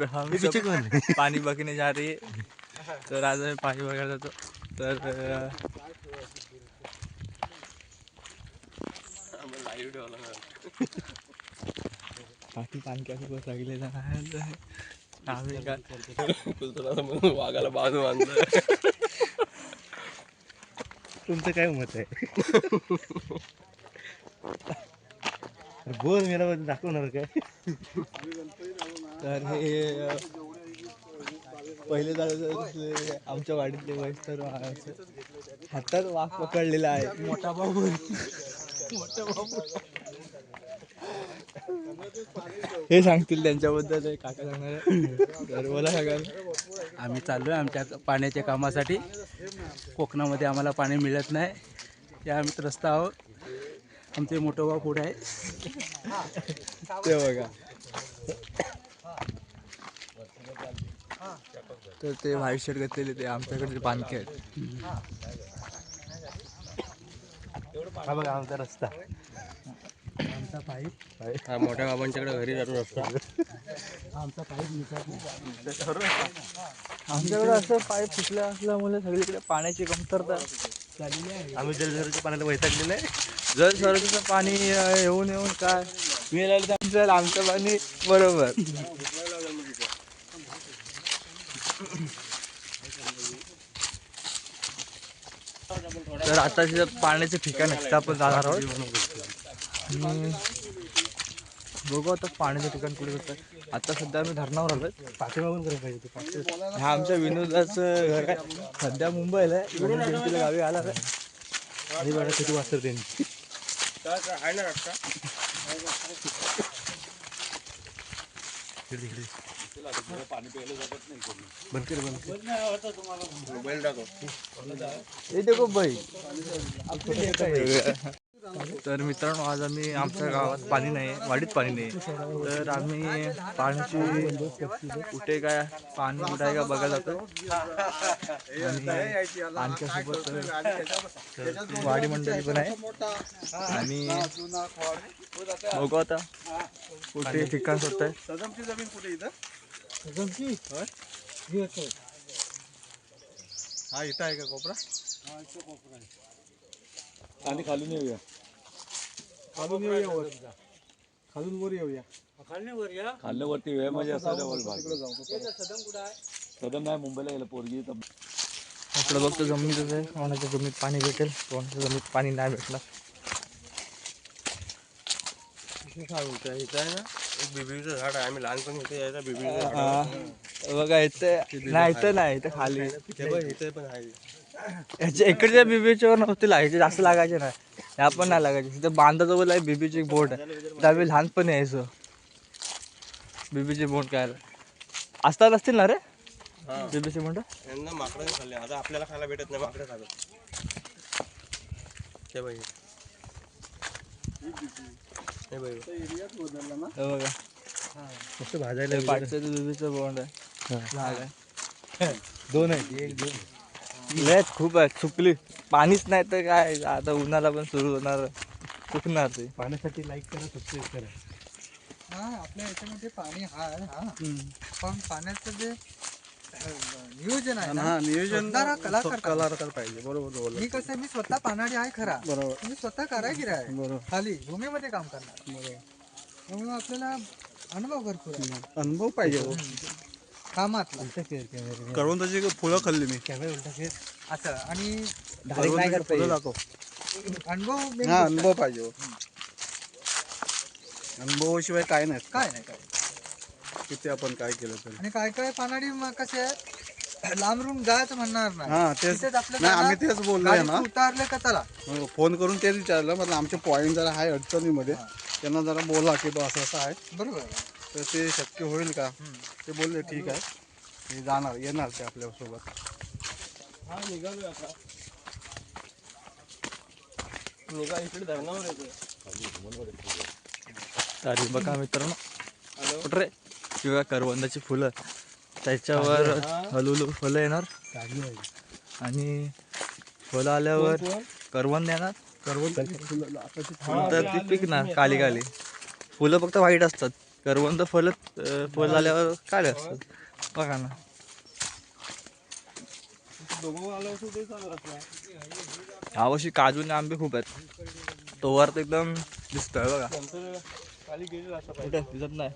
और हम सब पानी बघने जा रही है। तर आज आम्ही पाणी बघायला जातो तर बाकी पाणी काय खूपच लागलेलं आहे आम्ही काय वाघाला बांधून आणलं तुमचं काय मत आहे बोल मेरा दाखवणार काय? तर हे पहिले आमच्या वाडीतले वयस तर हातात वाघ पकडलेला आहे. मोठा बाबू मोठा बाबू हे सांगतील त्यांच्याबद्दल काका सांगणार आहे. तर बोला सगळ्यांना आम्ही चाललो आहे आमच्या पाण्याच्या कामासाठी. कोकणामध्ये आम्हाला पाणी मिळत नाही. त्या आम्ही रस्ता आहोत. आमचे मोठं भाऊ पुढे आहे ते बघा. तर ते व्हाईट शर्ट घातलेले ते आमच्याकडे पानखे आहेत. हा बघा आमचा रस्ता. आमचा पाईप. हा मोठ्या बाबांच्याकडे घरी जातो रस्ता आमचा पाईप निघत आमच्याकडे असं पाईप फुटलं असल्यामुळे सगळीकडे पाण्याची कमतरता झालेली आहे. आम्ही जलझरीच्या पाण्याला वैतागलेलं आहे. जर सरकीचं पाणी येऊन येऊन काय मिळालं आमचं पाणी बरोबर. तर आता तिथं पाण्याचे ठिकाण आहे आपण जाणार आहोत. बघू आता पाण्याचं ठिकाण कुठे होतं आता सध्या आम्ही धरणावर आलोय. पाठीमागून करायला पाहिजे पाठी हा आमच्या विनोदाचं घर आहे. सध्या मुंबईला आहे. म्हणून जयंतीला गावी आला आहे. आणि बघा किती वाजता त्यांनी आहे ना बाई तर मित्रांनो आज आम्ही आमच्या गावात पाणी नाही वाडीत पाणी नाही. तर आम्ही पाण्याची कुठे काय पाणी कुठे आहे का बघायला जातो आमच्यासोबत वाडी मंडळी पण आहे. आणि बघू आता कुठे ठिकाण होत आहे सदमची जमीन कुठे इथं हा इथं आहे का कोपरा? आणि खालून येऊया खालून येऊया वर खालून वर येऊया खाल्लं वरती वेळ म्हणजे असं डबल भाग सदम नाही मुंबईला गेलं पोरगी इकडे बघतो जमिनीतच आहे कोणाच्या जमिनीत पाणी भेटेल कोणाच्या जमिनीत पाणी नाही भेटणार इथं आहे ना एक बिबीचं झाड आहे. आम्ही लहानपणी इथे यायचा बिबीचं झाड. बघा इथं नाही इथं नाही इथं खाली. बघ इथे पण आहे. याच्या इकडच्या बिबीच्या नव्हते लागायचे जास्त लागायचे नाही. ह्या पण नाही लागायचे. तिथं बांधाजवळ आहे बिबीची बोट आहे. तिथं आम्ही लहानपणी यायचो. बिबीची बोट काय असतात असतील ना रे? हा. बिबीची बोट? यांना माकडं खाल्ले. आता आपल्याला खायला भेटत नाही माकडं खातात. हे बघ हे बघ. हे बघा. मस्त भाजायला हे पाठचं बिबीचं बोंड आहे. दोन आहे एक दोन. लयच खूप आहे. सुकली पाणीच नाही तर काय? आता उन्हाला पण सुरू होणार. सुकणार ते. पाण्यासाठी लाईक करा सबस्क्राईब करा. हा आपल्या याच्यामध्ये पाणी आहे हा. पण पाण्याचं जे नियोजन आहे ना? नियोजन कलाकार पाहिजे. बरोबर बोल मी कसं मी स्वतः पानाडी आहे खरा. बरोबर. मी स्वतः कारागीर आहे. बरोबर. खाली भूमीमध्ये काम करणार. बरोबर. त्यामुळे आपल्याला अनुभव भरपूर आहे. अनुभव पाहिजे. हो. कामातला. करवंदाची फुलं खाल्ली मी. असं आणि करवंदाची फुलं दाखव. अनुभव main हा गोष्ट अनुभव पाहिजे. हो. अनुभवाशिवाय काय नाही. काय नाही काय किती आपण काय केलं तरी. आणि काय काय पानाडी मग कसे आहे लांबरून जायचं म्हणणार नाही. हा तेच. तिथेच नाही आम्ही तेच बोललोय ना. उतारले का चला? हो, फोन करून तेच विचारलं. मतलब आमचे पॉईंट जरा आहे अडचणीमध्ये. त्यांना जरा बोला की बा असं असं आहे. बरोबर. आहे. तर ते शक्य होईल का? ते बोलले ठीक आहे. मी जाणार येणार ते आपल्यासोबत इकडे धरणावर येतो अरे बघा मित्रांनो. कुठं रे? किंवा करवंदाची फुलं त्याच्यावर हलुलू फुलं येणार. आणि फुलं आल्यावर करवंद येणार. करवंद नंतर ती पिकणार काली काली. फुलं फक्त व्हाईट असतात. करवंद फल फल झाल्यावर काय असतात. बघा ना. यावर्षी काजू आणि आंबे खूप आहेत. तोवर तर एकदम दिसतोय बघा. दिसत नाही.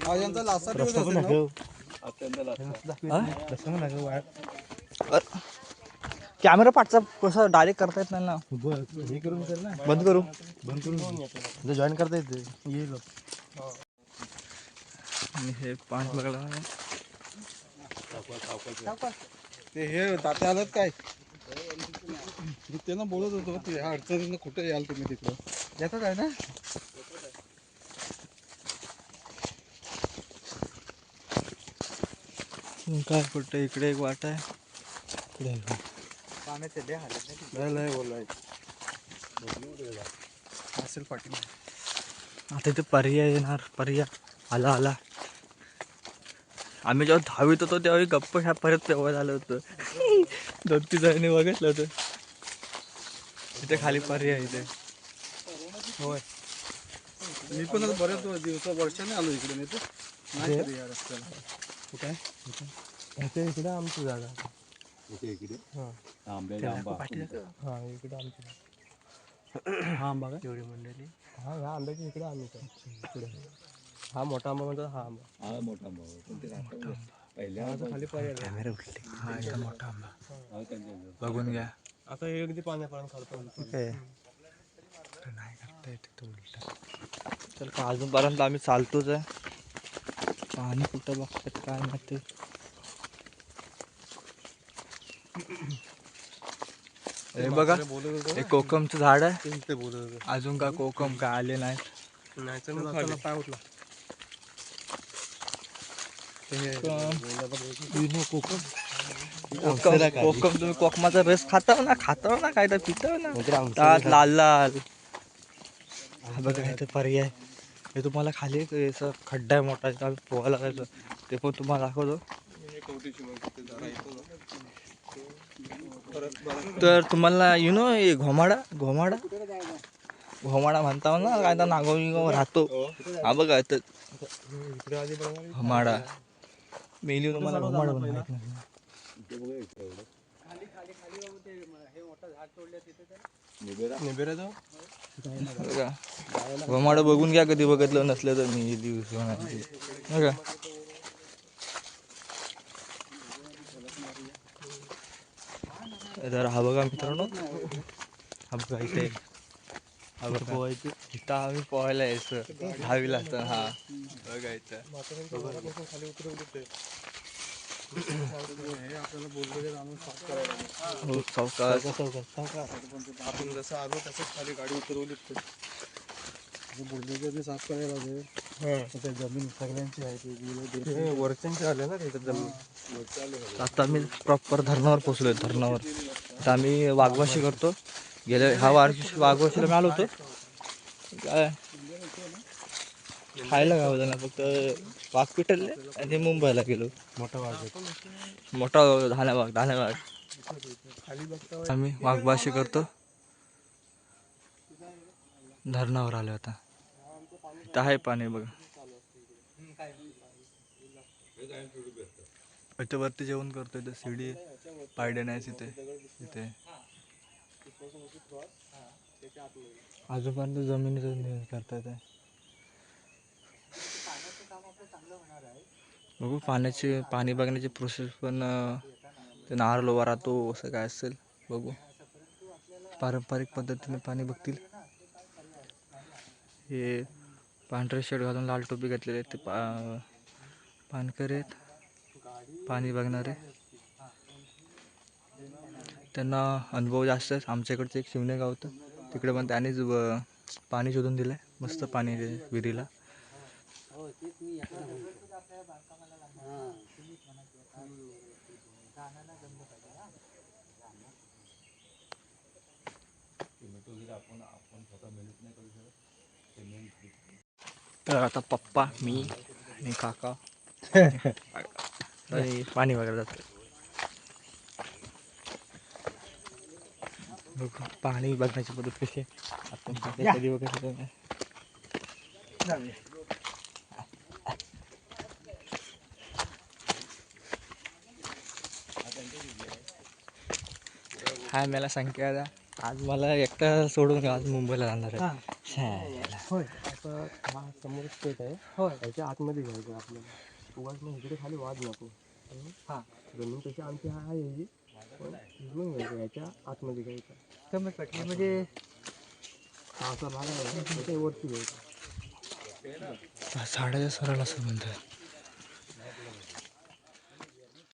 हा यांचा लास्ट दिवस असेल ना? कॅमेरा पाठचा कसं डायरेक्ट करता येत नाही ना. हे बंद करू. बंद करून जॉईन करता येते. येईल आणि हे. पान बघायला ते हे तात्या आलात काय? मी त्यांना बोलत होतो ते ह्या अडचणीनं कुठे याल तुम्ही तिकडं? येतात आहे ना? काय कुठं इकडे एक वाट आहे. पाण्याचे हालत नाही बोलाय असेल आता इथे पर्याय येणार. पर्याय. आला आला. आम्ही जेव्हा दहावीत होतो तेव्हा गप्प ह्या परत तेव्हा झालं होतं. दोन तीन जणांनी बघितलं होतं. इथे खाली पर्याय इथे. मी पण आता बऱ्याच दिवसा वर्षाने आलो इकडे नाही तर. नाही कधी या रस्त्याला इकडे आमची जागा. आंब्याचा आंबा हा इकडे आमची हा आंबा मंडळी? हा ह्या आंब्याच्या इकडे आम्ही काय? इकडे. हा मोठा आंबा म्हणतात हा आंबा. हा मोठा आंबा. होता. पण ते आता पहिल्या खाली पर्याय कॅमेरा उठले हा इथं मोठा आंबा. हा, त्यांच्या- बघून घ्या. आता हे अगदी पाण्यापर्यंत खालतो नाही करता येत तो उलटा. चल का अजूनपर्यंत आम्ही चालतोच आहे. पाणी कुठं बघतात काय माहिती. हे बघा हे कोकमचं झाड आहे. ते बोलत होते. अजून का कोकम काय आले नाही नाही तर मग आता पाय उठला कोकम. कोकम. तुम्ही कोकमाचा रस खाता ना खाता ना काय तर पिता ना. त्यात लाल लाल. हा बघा इथे पर्याय. हे तुम्हाला खाली एक असं खड्डा आहे मोठा आम्ही पोहायला जायचं ते पण तुम्हाला दाखवतो. तर तुम्हाला यु नो घोमाडा घोमाडा? घोमाडा म्हणता ना काय तर नागो बिगो राहतो. हा बघा इथं घोमाडा. मेली तुम्हाला घोमाडा माहीत नाही. निबेरा? बघा. मला बघून घ्या कधी बघितलं नसलं तर मी दिवस बघा तर हा बघा मित्रांनो. हा बघा इथे. हा बघा. इथं आम्ही पोहायला यायचं. दहावीला असताना. हा. बघा इथं. आपल्याला हो आपण जसं आलो तसंच खाली गाडी उतरवली. बोललेले साफ करायला लागेल त्या जमीन सगळ्यांची आहे ती वरच्यांचे आले ना त्याच्यात जमीन. आता मी प्रॉपर धरणावर पोचलोय धरणावर. तर आम्ही वाघवाशी करतो. गेल्या हा वार वाघवाशीला मी आलो होतो. काय? खायला होतं ना फक्त वाघ पिटलले आणि मुंबईला गेलो. मोठा वाघ आहे. मोठा धान्याबाग धान्याबाग आम्ही वाघबाशी करतो. धरणावर आलो आता. इथं आहे पाणी बघा. इथे वरती जेवण करतो इथे शिडी पायड्या नाही तिथे इथे. आजूबाजूला जमिनीच करता येते बघू पाण्याची पाणी बघण्याची प्रोसेस पण ते नारळ उभा राहतो असं काय असेल बघू. पारंपरिक पद्धतीने पाणी बघतील. हे पांढरे शर्ट घालून लाल टोपी घातलेले आहेत. ते पा पानकरी आहेत. पाणी बघणारे. त्यांना अनुभव जास्त आहे आमच्याकडचं एक शिवणे गाव होतं. तिकडे पण त्यानेच पाणी शोधून दिलं आहे मस्त पाणी आहे विहिरीला. तर आता पप्पा मी आणि काका. आणि पाणी वगैरे जातं. पाणी बघण्याची पद्धत कशी आहे. आपण कधी- नाही. हाय मला संख्या आज मला एकटा सोडून आज मुंबईला जाणार आहे. होय. असं हा समोर स्टेट आहे. होय. त्याच्या आतमध्ये घ्यायचं आपल्याला. उगाच मग इकडे खाली वाद नको. हा. जमीन तशी आमची हा आहे पण घ्यायचं याच्या आतमध्ये घ्यायचं कमी पडली म्हणजे हा असा भाग आहे त्याच्या वरती घ्यायचा साड्याच्या सरळ असं म्हणतात.